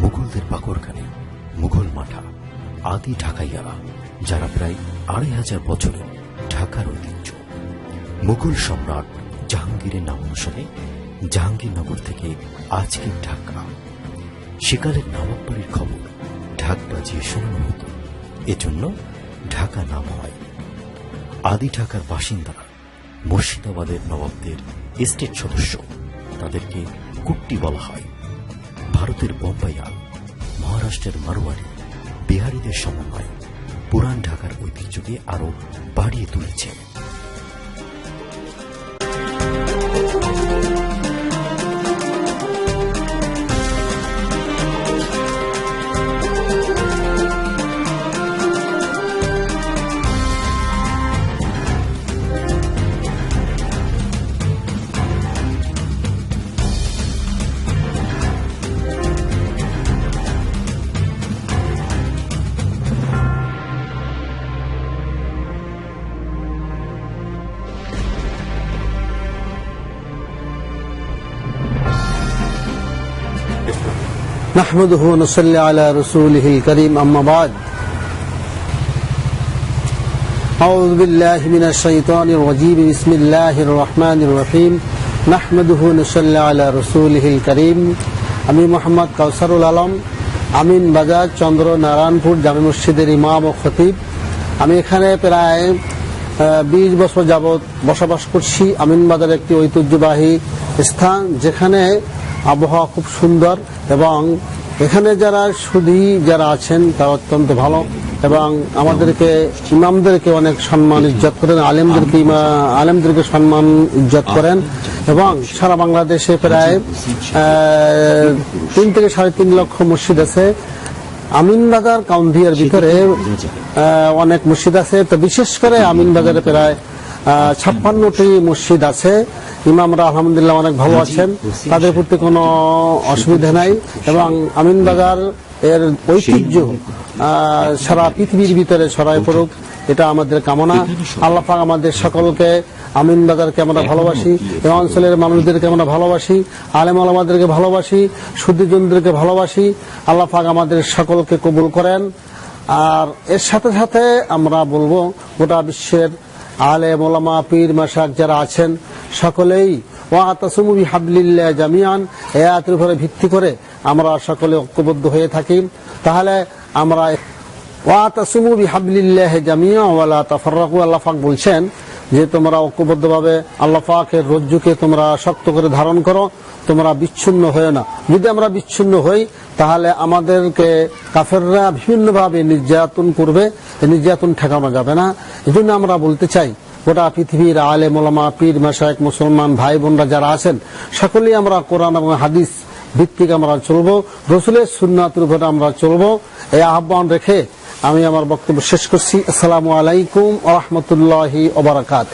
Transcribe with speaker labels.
Speaker 1: মুঘলদের পাকড়খানি, মুঘল মাঠা, আদি ঢাকাইয়ারা, যারা প্রায় আড়াই হাজার বছরের ঢাকার ঐতিহ্য। মুঘল সম্রাট জাহাঙ্গীরের নাম অনুসারে জাহাঙ্গীরনগর থেকে আজকের ঢাকা। সেকালের নবাব বাড়ির খবর ঢাক বাজিয়ে শোনানো হতো। এজন্য ঢাকা নাম হয়। আদি ঢাকার বাসিন্দারা মুর্শিদাবাদের নবাবদের এস্টেট সদস্য, তাদেরকে কুট্টি বলা হয়। ভারতের বোম্বাইয়া মহারাষ্ট্রের মারোয়ারি বিহারীদের সমন্বয় পুরান ঢাকার ঐতিহ্যকে আরও বাড়িয়ে তুলেছে।
Speaker 2: نحمده ونصلي على رسوله الكريم أما بعد أعوذ بالله من الشيطان الرجيم بسم الله الرحمن الرحيم نحمده ونصلي على رسوله الكريم আমি মোহাম্মদ কাউসারুল আলম আমিন বাজার চন্দ্র নারায়ণপুর জামে মসজিদের ইমাম ও খতিব আমি এখানে প্রায় বিশ বছর যাবৎ বসবাস করছি আমিন বাজার একটি ঐতিহ্যবাহী স্থান যেখানে আবহাওয়া খুব সুন্দর এবং এখানে যারা সুধী যারা আছেন, তারা অত্যন্ত ভালো এবং আমাদেরকে, ইমামদেরকে অনেক সম্মান ইজ্জত করেন, আলেমদেরকে আলেমদেরকে সম্মান ইজ্জত করেন এবং সারা বাংলাদেশে প্রায় তিন থেকে সাড়ে তিন লক্ষ মসজিদ আছে। আমিনবাজার কাউন্দিয়ার ভিতরে অনেক মসজিদ আছে। তো বিশেষ করে আমিনবাজারে প্রায় ছাপ্পান্নটি মসজিদ আছে। ইমামরা আলহামদুলিল্লাহ অনেক ভালো আছেন। তাদের প্রতি কোনো অসুবিধা নাই। এবং আমিনবাজার এর ঐতিহ্য সারা পৃথিবীর ভিতরে ছড়ায় পড়ুক এটা আমাদের কামনা। আল্লাপাক আমাদের সকলকে আমিন বাজারকে আমরা ভালোবাসি এই অঞ্চলের মানুষদেরকে আমরা ভালোবাসি আলেম আলমাদেরকে ভালোবাসি শুদ্ধিজনদেরকে ভালোবাসি। আল্লাহ পাক আমাদের সকলকে কবুল করেন। আর এর সাথে সাথে আমরা বলব গোটা বিশ্বের আলেম মোলামা পীর মাসাক যারা আছেন, সকলেই ওয়াতাসমু বিহাবলিল্লাহ জামিয়ান। এ আয়াতের উপরে ভিত্তি করে আমরা সকলে ঐক্যবদ্ধ হয়ে থাকি। তাহলে আমরা ওয়াতাসমু হাবলিল্লাহ জামিয়া ওয়ালা তাফাররাকু, আল্লাহ পাক বলছেন যে তোমরা ঐক্যবদ্ধভাবে আল্লাহ পাকের রজ্জুকে তোমরা শক্ত করে ধারণ করো, তোমরা বিচ্ছিন্ন হয়ে না। যদি আমরা বিচ্ছিন্ন হই, তাহলে আমাদেরকে কাফেররা বিভিন্নভাবে নির্যাতন করবে নির্যাতন ঠেকানো যাবে না। এই জন্য আমরা বলতে চাই, গোটা পৃথিবীর আলে মোলামা পীর মাসায়ক মুসলমান ভাই বোনরা যারা আছেন, সকলেই আমরা কোরআন এবং হাদিস ভিত্তিক আমরা চলবো, রসুলের সুন্নাতের উপরে আমরা চলবো। এই আহ্বান রেখে আমি আমার বক্তব্য শেষ করছি। আসসালামু আলাইকুম আ রহমতুল্লাহি ওবরাকাত